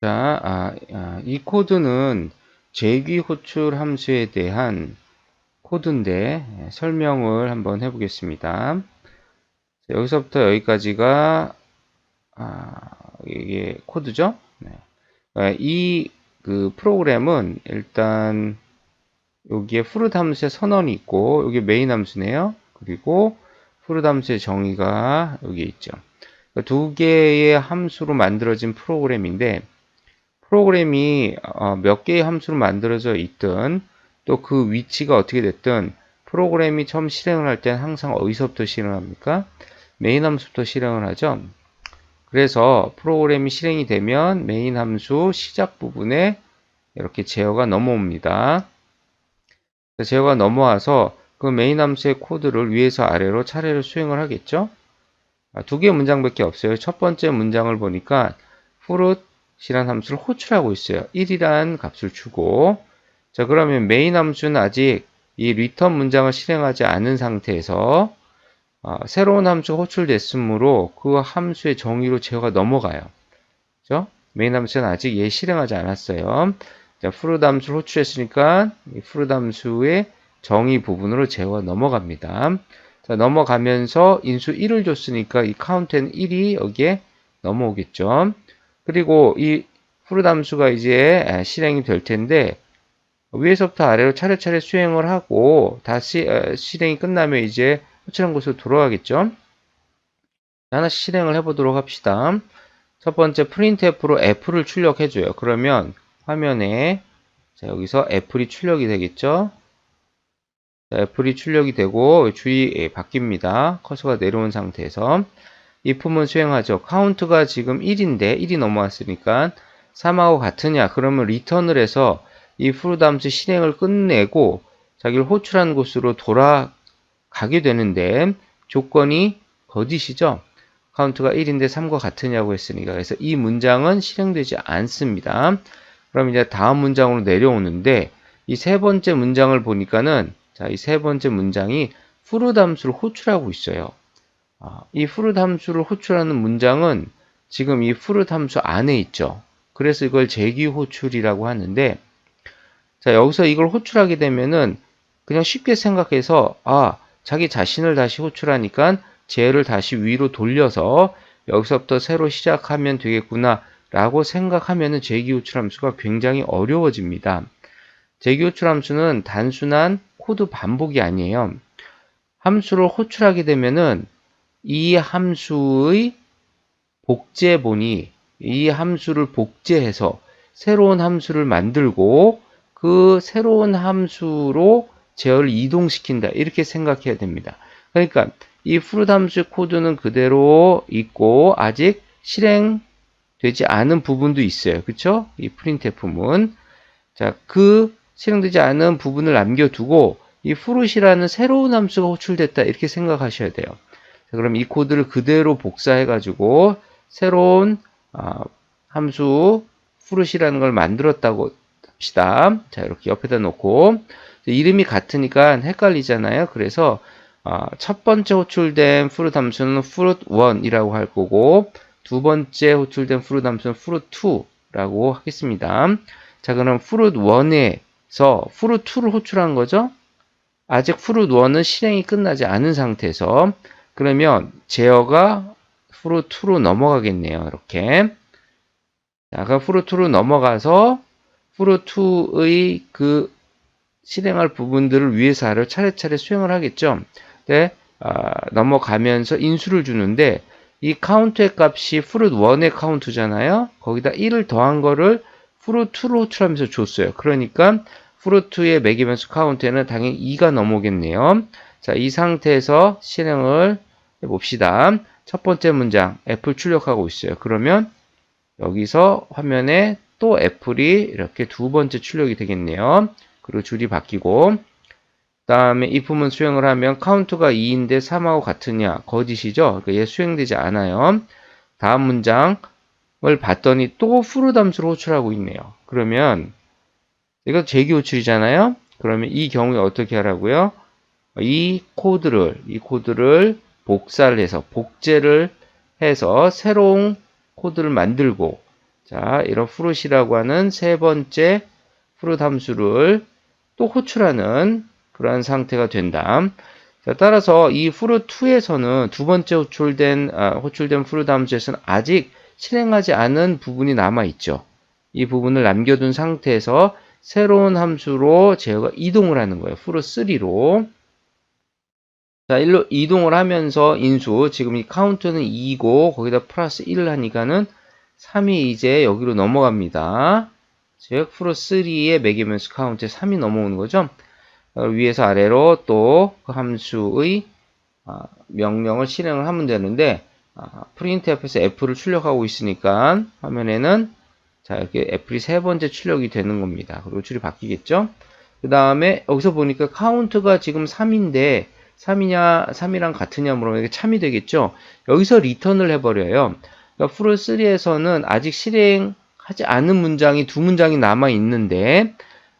자, 아, 아, 이 코드는 제귀 호출 함수에 대한 코드인데 예, 설명을 한번 해보겠습니다. 자, 여기서부터 여기까지가 아, 이게 코드죠. 네. 아, 이그 프로그램은 일단 여기에 fruit 함수의 선언이 있고 여기 메인 함수네요. 그리고 fruit 함수의 정의가 여기 있죠. 그러니까 두 개의 함수로 만들어진 프로그램인데 프로그램이 어, 몇 개의 함수로 만들어져 있든 또 그 위치가 어떻게 됐든 프로그램이 처음 실행을 할 때는 항상 어디서부터 실행합니까? 메인 함수부터 실행을 하죠. 그래서 프로그램이 실행이 되면 메인 함수 시작 부분에 이렇게 제어가 넘어옵니다. 제어가 넘어와서 그 메인 함수의 코드를 위에서 아래로 차례로 수행을 하겠죠. 아, 두 개의 문장밖에 없어요. 첫 번째 문장을 보니까 fruit 이란 함수를 호출하고 있어요. 1이란 값을 주고 자 그러면 메인 함수는 아직 이 return 문장을 실행하지 않은 상태에서 어, 새로운 함수가 호출됐으므로 그 함수의 정의로 제어가 넘어가요. 그죠? 메인 함수는 아직 얘 실행하지 않았어요. 자, fruit 함수를 호출했으니까 이 fruit 함수의 정의 부분으로 제어가 넘어갑니다. 자, 넘어가면서 인수 1을 줬으니까 이 카운트는 1이 여기에 넘어오겠죠. 그리고 이 함수가 이제 실행이 될 텐데 위에서부터 아래로 차례차례 수행을 하고 다시 실행이 끝나면 이제 호출한 곳으로 돌아가겠죠. 하나씩 실행을 해보도록 합시다. 첫 번째 printf로 f를 출력해줘요. 그러면 화면에 자, 여기서 f이 출력이 되겠죠. 자, f이 출력이 되고 주의 예, 바뀝니다. 커서가 내려온 상태에서 if문 수행하죠. 카운트가 지금 1인데 1이 넘어왔으니까 3하고 같으냐? 그러면 리턴을 해서 이 함수 실행을 끝내고 자기를 호출한 곳으로 돌아가게 되는데 조건이 거짓이죠. 카운트가 1인데 3과 같으냐고 했으니까 그래서 이 문장은 실행되지 않습니다. 그럼 이제 다음 문장으로 내려오는데 이 세 번째 문장을 보니까는 자, 이 세 번째 문장이 함수를 호출하고 있어요. 아, 이 fruit 함수를 호출하는 문장은 지금 이 fruit 함수 안에 있죠. 그래서 이걸 재기 호출이라고 하는데 자 여기서 이걸 호출하게 되면은 그냥 쉽게 생각해서 아 자기 자신을 다시 호출하니까 쟤를 다시 위로 돌려서 여기서부터 새로 시작하면 되겠구나 라고 생각하면은 재기 호출 함수가 굉장히 어려워집니다. 재기 호출 함수는 단순한 코드 반복이 아니에요. 함수를 호출하게 되면은 이 함수의 복제본이 이 함수를 복제해서 새로운 함수를 만들고 그 새로운 함수로 제어를 이동시킨다. 이렇게 생각해야 됩니다. 그러니까 이 fruit 함수의 코드는 그대로 있고 아직 실행되지 않은 부분도 있어요. 그쵸? 이 printf문. 자, 그 실행되지 않은 부분을 남겨두고 이 fruit이라는 새로운 함수가 호출됐다. 이렇게 생각하셔야 돼요. 자, 그럼 이 코드를 그대로 복사해 가지고 새로운 어, 함수 fruit이라는 걸 만들었다고 합시다. 자 이렇게 옆에다 놓고 이름이 같으니까 헷갈리잖아요. 그래서 어, 첫 번째 호출된 fruit 함수는 fruit1이라고 할 거고 두 번째 호출된 fruit 함수는 fruit2라고 하겠습니다. 자 그럼 fruit1에서 fruit2를 호출한 거죠. 아직 fruit1은 실행이 끝나지 않은 상태에서 그러면 제어가 프로2로 넘어가겠네요. 이렇게. 자, 그 프로2로 넘어가서 프로2의 그 실행할 부분들을 하려 차례차례 수행을 하겠죠. 네, 아, 넘어가면서 인수를 주는데 이 카운트의 값이 fruit1의 카운트잖아요. 거기다 1을 더한 거를 fruit2로 호출하면서 줬어요. 그러니까 fruit2의 매기면서 카운트에는 당연히 2가 넘어오겠네요. 자, 이 상태에서 실행을 해 봅시다. 첫 번째 문장 애플 출력하고 있어요. 그러면 여기서 화면에 또 애플이 이렇게 두 번째 출력이 되겠네요. 그리고 줄이 바뀌고 그 다음에 if문 수행을 하면 카운트가 2인데 3하고 같으냐 거짓이죠. 그러니까 얘 수행되지 않아요. 다음 문장을 봤더니 또 함수를 호출하고 있네요. 그러면 이거 재기 호출이잖아요. 그러면 이 경우에 어떻게 하라고요? 이 코드를 이 코드를 복사를 해서 복제를 해서 새로운 코드를 만들고 자, 이런 fruit이라고 하는 세 번째 fruit 함수를 또 호출하는 그러한 상태가 된다. 자, 따라서 이 fruit 2에서는 두 번째 호출된, 아, 호출된 fruit 함수에서는 아직 실행하지 않은 부분이 남아 있죠. 이 부분을 남겨둔 상태에서 새로운 함수로 제어가 이동을 하는 거예요. fruit 3로. 자, 일로 이동을 하면서 인수, 지금 이 카운트는 2고, 거기다 플러스 1을 하니까는 3이 이제 여기로 넘어갑니다. 즉, 프로 3의 매기면서 카운트에 3이 넘어오는 거죠. 어, 위에서 아래로 또 그 함수의 아, 명령을 실행을 하면 되는데, 아, printf에서 f를 출력하고 있으니까 화면에는 자, 이렇게 애플이 세 번째 출력이 되는 겁니다. 그리고 줄이 바뀌겠죠? 그 다음에 여기서 보니까 카운트가 지금 3인데 3이냐 3이랑 같으냐 물어보면 이게 참이 되겠죠? 여기서 리턴을 해버려요. 그러니까 프로 3에서는 아직 실행하지 않은 문장이 두 문장이 남아 있는데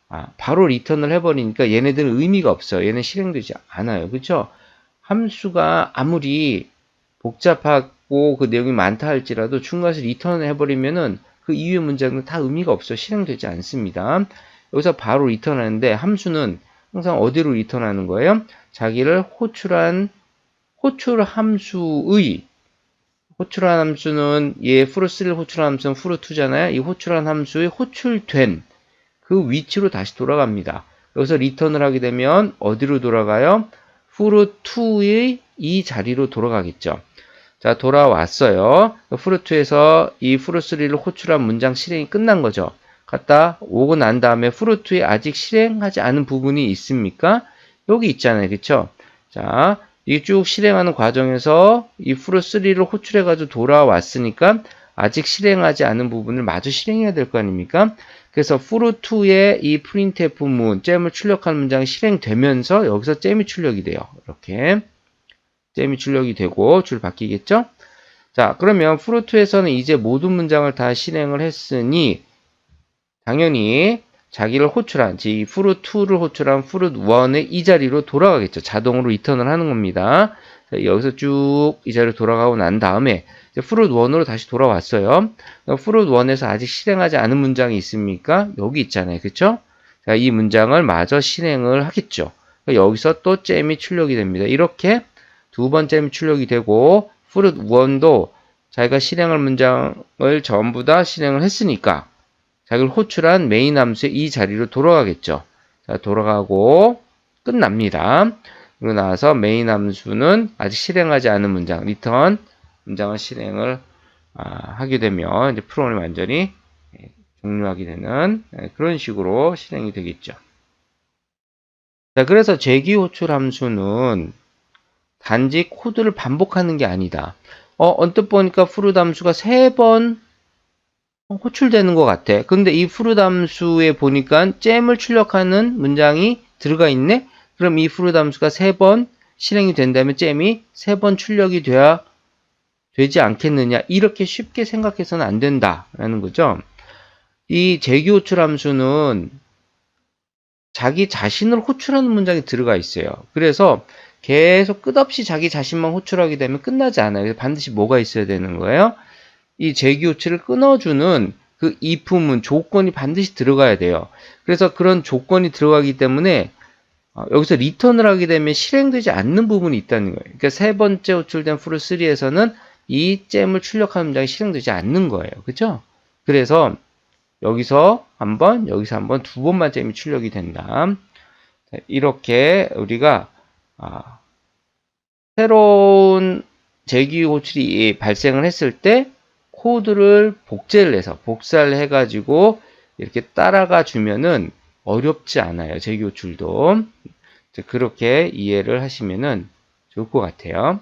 아, 바로 리턴을 해버리니까 얘네들은 의미가 없어요. 얘는 실행되지 않아요. 그렇죠? 함수가 아무리 복잡하고 그 내용이 많다 할지라도 중간에서 리턴을 해버리면은 그 이후의 문장은 다 의미가 없어 실행되지 않습니다. 여기서 바로 리턴하는데 함수는 항상 어디로 리턴하는 거예요? 자기를 호출한 호출 함수의 호출한 함수는 얘 fru3를 호출한 함수는 fru2잖아요. 이 호출한 함수의 호출된 그 위치로 다시 돌아갑니다. 여기서 리턴을 하게 되면 어디로 돌아가요? fru2의 이 자리로 돌아가겠죠. 자, 돌아왔어요. fru2에서 이 fru3를 호출한 문장 실행이 끝난 거죠. 갔다 오고 난 다음에 fru2에 아직 실행하지 않은 부분이 있습니까? 여기 있잖아요. 그쵸? 자, 이 쭉 실행하는 과정에서 이 fru3를 호출해가지고 돌아왔으니까 아직 실행하지 않은 부분을 마저 실행해야 될 거 아닙니까? 그래서 fru2의 이 printf 문, 잼을 출력하는 문장이 실행되면서 여기서 잼이 출력이 돼요. 이렇게. 잼이 출력이 되고 줄 바뀌겠죠? 자, 그러면 fru2에서는 이제 모든 문장을 다 실행을 했으니 당연히 자기를 호출한, 즉 fru2를 호출한 fru1의 이 자리로 돌아가겠죠. 자동으로 리턴을 하는 겁니다. 자, 여기서 쭉 이 자리로 돌아가고 난 다음에 fru1으로 다시 돌아왔어요. fru1에서 아직 실행하지 않은 문장이 있습니까? 여기 있잖아요. 그쵸? 자, 이 문장을 마저 실행을 하겠죠. 여기서 또 잼이 출력이 됩니다. 이렇게 두 번째 출력이 되고 fruit 1도 자기가 실행할 문장을 전부 다 실행을 했으니까 자기를 호출한 메인 함수의 이 자리로 돌아가겠죠. 자, 돌아가고 끝납니다. 그리고 나서 메인 함수는 아직 실행하지 않은 문장, 리턴 문장을 실행을 아, 하게 되면 이제 프로그램이 완전히 예, 종료하게 되는 예, 그런 식으로 실행이 되겠죠. 자, 그래서 재기 호출 함수는 단지 코드를 반복하는 게 아니다. 어, 언뜻 보니까 프루 함수가 세 번 호출되는 것 같아. 근데 이 프루 함수에 보니까 잼을 출력하는 문장이 들어가 있네? 그럼 이 프루 함수가 세 번 실행이 된다면 잼이 세 번 출력이 돼야 되지 않겠느냐. 이렇게 쉽게 생각해서는 안 된다라는 거죠. 이 재기 호출 함수는 자기 자신을 호출하는 문장이 들어가 있어요. 그래서 계속 끝없이 자기 자신만 호출하게 되면 끝나지 않아요. 반드시 뭐가 있어야 되는 거예요? 이 호출을 끊어주는 그 if문 조건이 반드시 들어가야 돼요. 그래서 그런 조건이 들어가기 때문에 어, 여기서 리턴을 하게 되면 실행되지 않는 부분이 있다는 거예요. 그러니까 세 번째 호출된 프로 3에서는 이 잼을 출력하는 문장이 실행되지 않는 거예요. 그죠? 그래서 여기서 한 번, 여기서 한 번, 두 번만 잼이 출력이 된다. 이렇게 우리가 아, 새로운 재기 호출이 발생을 했을 때 코드를 복제를 해서 복사를 해가지고 이렇게 따라가 주면은 어렵지 않아요. 재기 호출도 그렇게 이해를 하시면은 좋을 것 같아요.